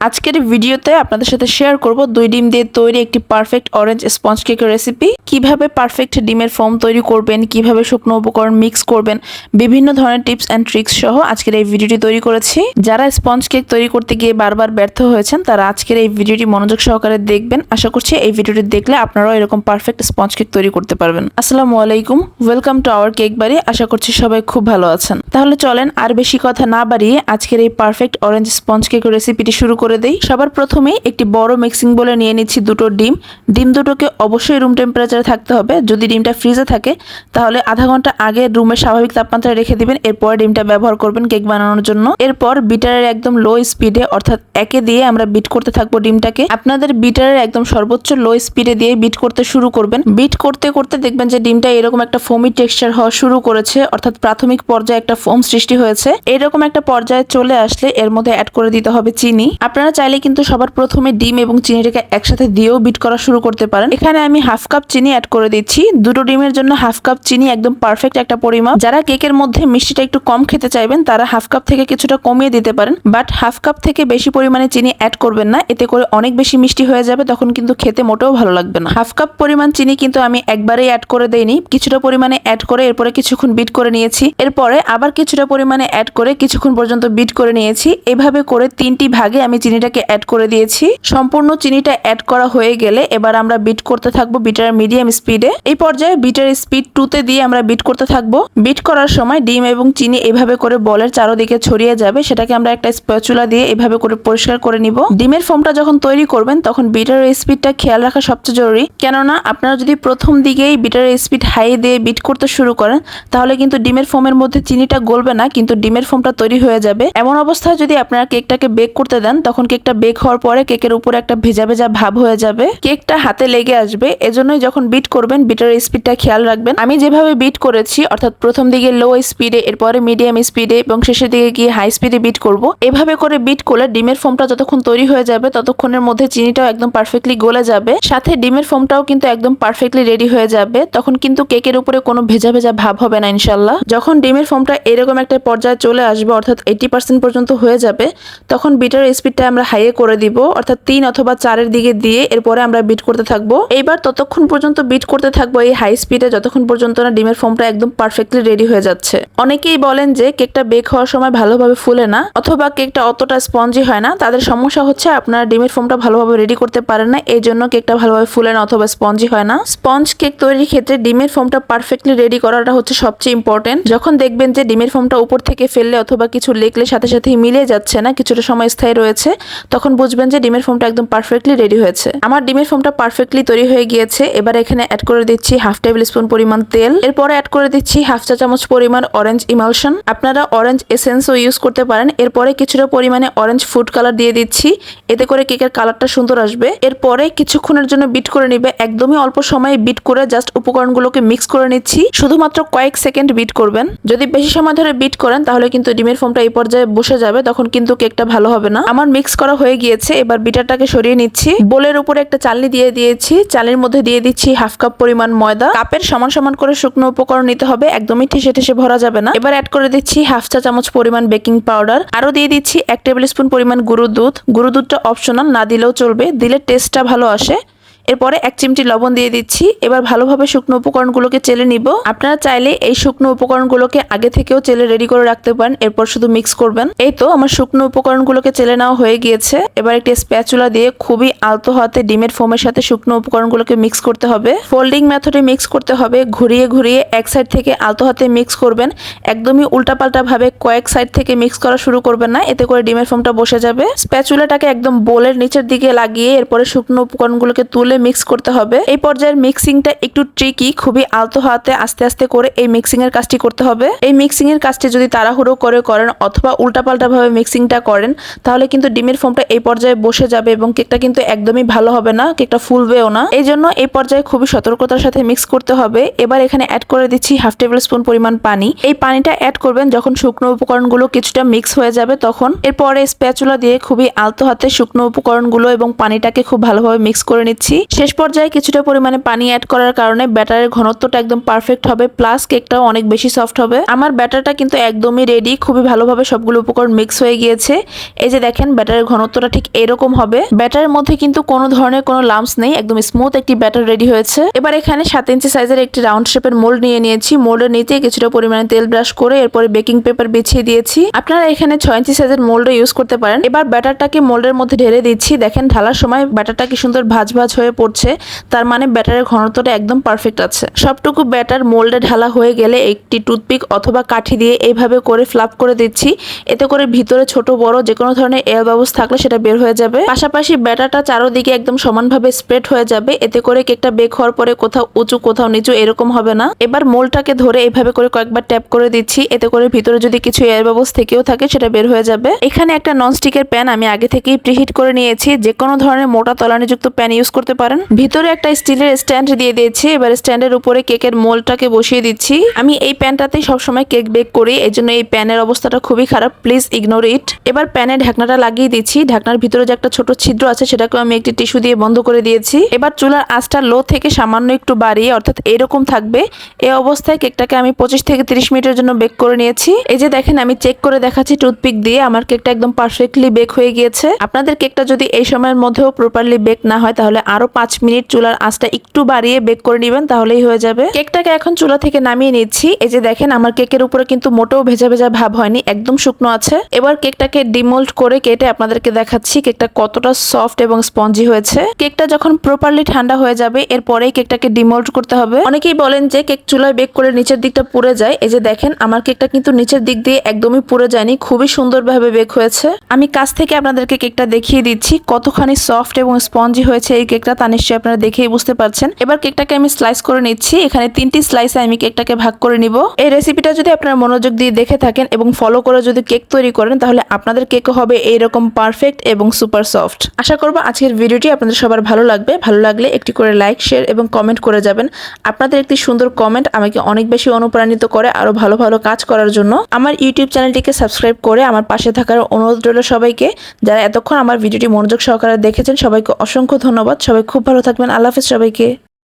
আজকের ভিডিওতে আপনাদের সাথে শেয়ার করব দুই ডিম দিয়ে তৈরি একটি পারফেক্ট অরেঞ্জ স্পঞ্জ কেকের রেসিপি কীভাবে পারফেক্ট ডিমের ফর্ম তৈরি করবেন, কীভাবে শুকনো উপকরণ মিক্স করবেন, বিভিন্ন ধরনের টিপস অ্যান্ড ট্রিক্স সহ আজকের এই ভিডিওটি তৈরি করেছি। যারা স্পঞ্জ কেক তৈরি করতে গিয়ে বারবার ব্যর্থ হয়েছেন, তারা আজকের এই ভিডিওটি মনোযোগ সহকারে দেখবেন। আশা করছি এই ভিডিওটি দেখলে আপনারাও এরকম পারফেক্ট স্পঞ্জ কেক তৈরি করতে পারবেন। আসসালামু আলাইকুম ওয়েলকাম টু আওয়ার কেক বাড়ি। আশা করছি সবাই খুব ভালো আছেন। তাহলে চলেন আর বেশি কথা না বাড়িয়ে আজকের এই পারফেক্ট অরেঞ্জ স্পঞ্জ কেক রেসিপিটি শুরু করে। দেই। সবার প্রথমেই একটি বড় মিক্সিং বলে নিয়ে নিচ্ছি দুটো ডিম। ডিম দুটোকে অবশ্যই রুম টেম্পারেচারে থাকতে হবে। যদি ডিমটা ফ্রিজে থাকে, তাহলে আধা ঘণ্টা আগে রুমের স্বাভাবিক তাপমাত্রায় রেখে দিবেন। এরপর ডিমটা ব্যবহার করবেন কেক বানানোর জন্য। এরপর বিটারের একদম লো স্পিডে অর্থাৎ একে দিয়ে আমরা বিট করতে থাকব ডিমটাকে। আপনাদের বিটারের একদম সর্বোচ্চ লো স্পিডে দিয়ে বিট করতে শুরু করবেন। বিট করতে করতে দেখবেন যে ডিমটা এরকম একটা ফোমি টেক্সচার হওয়া শুরু করেছে, অর্থাৎ প্রাথমিক পর্যায়ে একটা ফোম সৃষ্টি হয়েছে। এরকম একটা পর্যায়ে চলে আসলে এর মধ্যে অ্যাড করে দিতে হবে চিনি। আপনারা চাইলে কিন্তু সবার প্রথমে ডিম এবং চিনিটাকে একসাথে দিয়েও বিট করা শুরু করতে পারেন। এখানে আমি হাফ কাপ চিনি অ্যাড করে দিচ্ছি। দুটো ডিমের জন্য হাফ কাপ চিনি একদম পারফেক্ট একটা পরিমাণ যারা কেকের মধ্যে মিষ্টিটা একটু কম খেতে চাইবেন, তারা হাফ কাপ থেকে কিছুটা কমিয়ে দিতে পারেন। বাট হাফ কাপ থেকে বেশি পরিমাণে চিনি অ্যাড করবেন না। এতে করে অনেক বেশি মিষ্টি হয়ে যাবে, তখন কিন্তু খেতে মোটেও ভালো লাগবে না। হাফ কাপ পরিমাণ চিনি কিন্তু আমি একবারেই অ্যাড করে দেইনি। কিছুটা পরিমাণে অ্যাড করে এরপরে কিছুক্ষণ বিট করে নিয়েছি। এরপরে আবার কিছুটা পরিমাণে অ্যাড করে কিছুক্ষণ পর্যন্ত বিট করে নিয়েছি। এভাবে করে তিনটি ভাগে আমি চিনিটাকে অ্যাড করে দিয়েছি। সম্পূর্ণ চিনিটা অ্যাড করা হয়ে গেলে এবার আমরা বিট করতে থাকব বিটার মিডিয়াম স্পিডে এই পর্যায়ে বিটার স্পিড টুতে দিয়ে আমরা বিট করতে থাকব। বিট করার সময় ডিম এবং চিনি এভাবে করে বলের চারোদিকে ছড়িয়ে যাবে, সেটাকে আমরা একটা স্প্যাচুলা দিয়ে এভাবে করে পরিষ্কার করে নিব। ডিমের ফোমটা যখন তৈরি করবেন, তখন বিটার স্পিডটা খেয়াল রাখা সবচেয়ে জরুরি। কেননা, আপনারা যদি প্রথম দিকেই বিটার স্পিড হাই দিয়ে বিট করতে শুরু করেন, তাহলে কিন্তু ডিমের ফোমের মধ্যে চিনিটা গলবে না, কিন্তু ডিমের ফোমটা তৈরি হয়ে যাবে। এমন অবস্থায় যদি আপনারা কেকটাকে বেক করতে দেন, তখন কেকটা বেক হওয়ার পরে কেকের উপরে একটা ভেজা ভেজা ভাব হয়ে যাবে, কেকটা হাতে লেগে আসবে, এজন্যই যখন বিট করবেন বিটার স্পিডটা খেয়াল রাখবেন। আমি যেভাবে বিট করেছি, অর্থাৎ প্রথম দিকে লো স্পিডে এরপরে মিডিয়াম স্পিডে এবং শেষের দিকে গিয়ে হাই স্পিডে বিট করব। এভাবে করে বিট করলে ডিমের ফোমটা যতক্ষণ তৈরি হয়ে যাবে, ততক্ষণের মধ্যে চিনিটাও একদম পারফেক্টলি গলে যাবে। সাথে ডিমের ফোমটাও কিন্তু একদম পারফেক্টলি রেডি হয়ে যাবে। তখন কিন্তু কেকের উপরে কোনো ভেজা ভেজা ভাব হবে না ইনশাল্লাহ যখন ডিমের ফোমটা এরকম একটা পর্যায়ে চলে আসবে, অর্থাৎ এইটি পার্সেন্ট পর্যন্ত হয়ে যাবে, তখন বিটার স্পিডটা আমরা হাইয়ে করে দিব, অর্থাৎ তিন অথবা চারের দিকে দিয়ে এরপরে আমরা বিট করতে থাকব। এইবার ততক্ষণ পর্যন্ত বিট করতে থাকব এই হাই স্পিডে যতক্ষণ পর্যন্ত না ডিমের ফোমটা একদম পারফেক্টলি রেডি হয়ে যাচ্ছে। অনেকেই বলেন যে কেকটা বেক হওয়ার সময় ভালোভাবে ফুলে না, অথবা কেকটা অতটা স্পঞ্জি হয় না। তাদের সমস্যা হচ্ছে আপনারা ডিমের ফোমটা ভালোভাবে রেডি করতে পারেন না, এই জন্য কেকটা ভালোভাবে ফুলে না অথবা স্পঞ্জি হয় না। স্পঞ্জ কেক তৈরির ক্ষেত্রে ডিমের ফোমটা পারফেক্টলি রেডি করাটা হচ্ছে সবচেয়ে ইম্পর্টেন্ট যখন দেখবেন যে ডিমের ফোমটা উপর থেকে ফেললে অথবা কিছু লেখলে সাথে সাথে মিলে যাচ্ছে না, কিছুটা সময় স্থায়ী রয়েছে তখন বুঝবেন যে ডিমের ফোমটা একদম পারফেক্টলি রেডি হয়েছে। আমার ডিমের ফোমটা পারফেক্টলি তৈরি হয়ে গিয়েছে, এবার এখানে অ্যাড করে দিচ্ছি হাফ টেবিল স্পুন পরিমাণ তেল। এরপরে অ্যাড করে দিচ্ছি হাফ চা চামচ পরিমাণ অরেঞ্জ ইমালশন আপনারা অরেঞ্জ এসেন্সও ইউজ করতে পারেন। এরপরে কিছুটা পরিমাণে অরেঞ্জ ফুড কালার দিয়ে দিচ্ছি। এতে করে কেকের কালারটা সুন্দর আসবে। এরপরে কিছুক্ষণের জন্য বিট করে নিবে। একদমই অল্প সময়ে বিট করে জাস্ট উপকরণগুলোকে মিক্স করে নিচ্ছি। শুধুমাত্র কয়েক সেকেন্ড বিট করবেন। যদি বেশি সময় ধরে বিট করেন, তাহলে কিন্তু ডিমের ফোমটা এই পর্যায়ে বসে যাবে, তখন কিন্তু কেকটা ভালো হবে না। আমার মিক্স করা হয়ে গিয়েছে। এবার বিটারটাকে সরিয়ে নিচ্ছি। বোলের উপরে একটা চালনি দিয়ে দিয়েছি। চালের মধ্যে দিয়ে দিচ্ছি হাফ কাপ পরিমাণ ময়দা। কাপের সমান সমান করে শুকনো উপকরণ নিতে হবে। একদমই ঠেসে ঠেসে ভরা যাবে না। এবার অ্যাড করে দিচ্ছি হাফ চা চামচ পরিমাণ বেকিং পাউডার। আরও দিয়ে দিচ্ছি এক টেবিল স্পুন পরিমাণ গুঁড়ো দুধ। গুঁড়ো দুধটা অপশনাল না দিলেও চলবে। দিলে টেস্টটা ভালো আসে। এরপরে এক চিমটি লবণ দিয়ে দিচ্ছি। এবার ভালোভাবে শুকনো উপকরণগুলোকে চেলে নিব। আপনারা চাইলে এই শুকনো উপকরণগুলোকে আগে থেকেও চেলে রেডি করে রাখতে পারেন। এরপর শুধু মিক্স করবেন। এই তো আমার শুকনো উপকরণগুলোকে চেলে নেওয়া হয়ে গিয়েছে। এবার একটি স্প্যাচুলা দিয়ে খুবই আলতো হাতে ডিমের ফোমের সাথে শুকনো উপকরণগুলোকে মিক্স করতে হবে। ফোল্ডিং মেথডে মিক্স করতে হবে। ঘুরিয়ে ঘুরিয়ে এক সাইড থেকে আলতো হাতে মিক্স করবেন। একদমই উল্টাপাল্টা ভাবে কয়েক সাইড থেকে মিক্স করা শুরু করবেন না। এতে করে ডিমের ফোমটা বসে যাবে। স্প্যাচুলাটাকে একদম বোলের নিচের দিকে লাগিয়ে এরপরে শুকনো উপকরণগুলোকে তুলে মিক্স করতে হবে। এই পর্যায়ের মিক্সিংটা একটু ট্রিকি খুবই আলতো হাতে আস্তে আস্তে করে এই মিক্সিং এর কাজটি করতে হবে। এই মিক্সিং এর কাজটি যদি তাড়াহুড়ো করে করেন অথবা উল্টাপাল্টা ভাবে মিক্সিংটা করেন, তাহলে কিন্তু ডিমের ফোমটা এই পর্যায়ে বসে যাবে এবং কেকটা কিন্তু একদমই ভালো হবে না, কেকটা ফুলবেও না। এই জন্য এই পর্যায়ে খুবই সতর্কতার সাথে মিক্স করতে হবে। এবার এখানে অ্যাড করে দিচ্ছি হাফ টেবিল স্পুন পরিমাণ পানি। এই পানিটা অ্যাড করবেন যখন শুকনো উপকরণগুলো কিছুটা মিক্স হয়ে যাবে তখন। এরপরে স্প্যাচুলা দিয়ে খুবই আলতো হাতে শুকনো উপকরণগুলো এবং পানিটাকে খুব ভালোভাবে মিক্স করে নিচ্ছি। শেষ পর্যায়ে কিছুটা পরিমাণে পানি অ্যাড করার কারণে ব্যাটারের ঘনত্বটা একদম পারফেক্ট হবে প্লাস কেকটাও অনেক বেশি সফট হবে। আমার ব্যাটারটা কিন্তু একদমই রেডি খুবই ভালোভাবে সবগুলো উপকরণ মিক্স হয়ে গিয়েছে। এই যে দেখেন, ব্যাটারের ঘনত্বটা ঠিক এরকম হবে। ব্যাটারের মধ্যে কিন্তু কোনো ধরনের কোনো লাম্পস নেই, একদম স্মুথ একটি ব্যাটার রেডি হয়েছে। এবার এখানে সাত ইঞ্চি সাইজের একটি রাউন্ড শেপের মোল্ড নিয়ে নিয়েছি। মোল্ডের নিচে কিছুটা পরিমাণে তেল ব্রাশ করে এরপরে বেকিং পেপার বিছিয়ে দিয়েছি। আপনারা এখানে ছয় ইঞ্চি সাইজের মোল্ডও ইউজ করতে পারেন। এবার ব্যাটারটাকে মোল্ডের মধ্যে ঢেলে দিচ্ছি। দেখেন, ঢালার সময় ব্যাটারটা কি সুন্দর ভাজ ভাজ হয়ে পড়ছে, তার মানে ব্যাটারের ঘনত্বটা একদম পারফেক্ট আছে। সবটুকু ব্যাটার মোল্ডে ঢালা হয়ে গেলে একটি টুথপিক অথবা কাঠি দিয়ে এইভাবে করে ফ্লাপ করে দিচ্ছি। এতে করে ভিতরে ছোট, বড় যে কোনো ধরনের এয়ার বাবুস থাকলে সেটা বের হয়ে যাবে। পাশাপাশি ব্যাটারটা চারোদিকে একদম সমানভাবে স্প্রেড হয়ে যাবে। এতে করে কেকটা বেক হওয়ার পরে কোথাও উঁচু, কোথাও নিচু এরকম হবে না। এবার মোলটাকে ধরে এইভাবে করে কয়েকবার ট্যাপ করে দিচ্ছি। এতে করে ভিতরে যদি কিছু এয়ার বাবুস থেকেও থাকে সেটা বের হয়ে যাবে। এখানে একটা ননস্টিকের প্যান আমি আগে থেকেই প্রিহিট করে নিয়েছি। যে কোনো ধরনের মোটা তলানিযুক্ত প্যান ইউজ করতে পারেন? ভিতরে একটা স্টিলের স্ট্যান্ড দিয়ে দিয়েছি। এবার স্ট্যান্ডের উপরে কেকের মোলটাকে বসিয়ে দিচ্ছি। আমি এই প্যানটাতেই সবসময় কেক বেক করি, এই জন্য এই প্যানের অবস্থাটা খুবই খারাপ। প্লিজ ইগনোর ইট এবার প্যানে ঢাকনাটা লাগিয়ে দিচ্ছি। ঢাকনার ভিতরে যে একটা ছোট ছিদ্র আছে সেটাকে আমি একটি টিস্যু দিয়ে বন্ধ করে দিয়েছি। এবার চুলার আঁচটা লো থেকে সামান্য একটু বাড়িয়ে, অর্থাৎ এরকম থাকবে এই অবস্থায় কেকটাকে আমি পঁচিশ থেকে তিরিশ মিনিটের জন্য বেক করে নিয়েছি। এই যে দেখেন, আমি চেক করে দেখাচ্ছি টুথপিক দিয়ে, আমার কেকটা একদম পারফেক্টলি বেক হয়ে গিয়েছে। আপনাদের কেকটা যদি এই সময়ের মধ্যেও প্রপারলি বেক না হয়, তাহলে আরও পাঁচ মিনিট চুলার আঁচটা একটু বাড়িয়ে বেক করে নেবেন, তাহলেই হয়ে যাবে। কেকটাকে এখন চুলা থেকে নামিয়ে নিচ্ছি। এই যে দেখেন, আমার কেকের উপরে কিন্তু মোটেও ভেজা ভেজা ভাব হয়নি, একদম শুকনো আছে। এবার কেকটাকে ডিমোল্ড করে কেটে আপনাদেরকে দেখাচ্ছি কেকটা কতটা সফট এবং স্পঞ্জি হয়েছে। কেকটা যখন প্রপারলি ঠান্ডা হয়ে যাবে, এরপরেই কেকটাকে ডিমোল্ড করতে হবে। অনেকেই বলেন যে কেক চুলায় বেক করে নিচের দিকটা পুড়ে যায়। এই যে দেখেন, আমার কেকটা কিন্তু নিচের দিক দিয়ে একদমই পুড়ে যায়নি, খুবই সুন্দরভাবে বেক হয়েছে। আমি কাছ থেকে আপনাদেরকে কেকটা দেখিয়ে দিচ্ছি কতখানি সফট এবং স্পঞ্জি হয়েছে এই কেকটা। তা নিশ্চয়ই আপনারা দেখেই বুঝতে পারছেন। এবার কেকটাকে আমি স্লাইস করে নিচ্ছি। এখানে তিনটি স্লাইসে আমি কেকটাকে ভাগ করে নিব। এই রেসিপিটা যদি আপনারা মনোযোগ দিয়ে দেখে থাকেন এবং ফলো করে যদি কেক তৈরি করেন, তাহলে আপনাদের কেক হবে এইরকম পারফেক্ট এবং সুপার সফট আশা করব আজকের ভিডিওটি আপনাদের সবার ভালো লাগবে। ভালো লাগলে একটি করে লাইক শেয়ার এবং কমেন্ট করে যাবেন। আপনাদের একটি সুন্দর কমেন্ট আমাকে অনেক বেশি অনুপ্রাণিত করে আরও ভালো ভালো কাজ করার জন্য। আমার ইউটিউব চ্যানেলটিকে সাবস্ক্রাইব করে আমার পাশে থাকার অনুরোধ রইল সবাইকে। যারা এতক্ষণ আমার ভিডিওটি মনোযোগ সহকারে দেখেছেন, সবাইকে অসংখ্য ধন্যবাদ। সবাই খুব ভালো থাকবেন। আল্লাহ হাফিজ সবাইকে।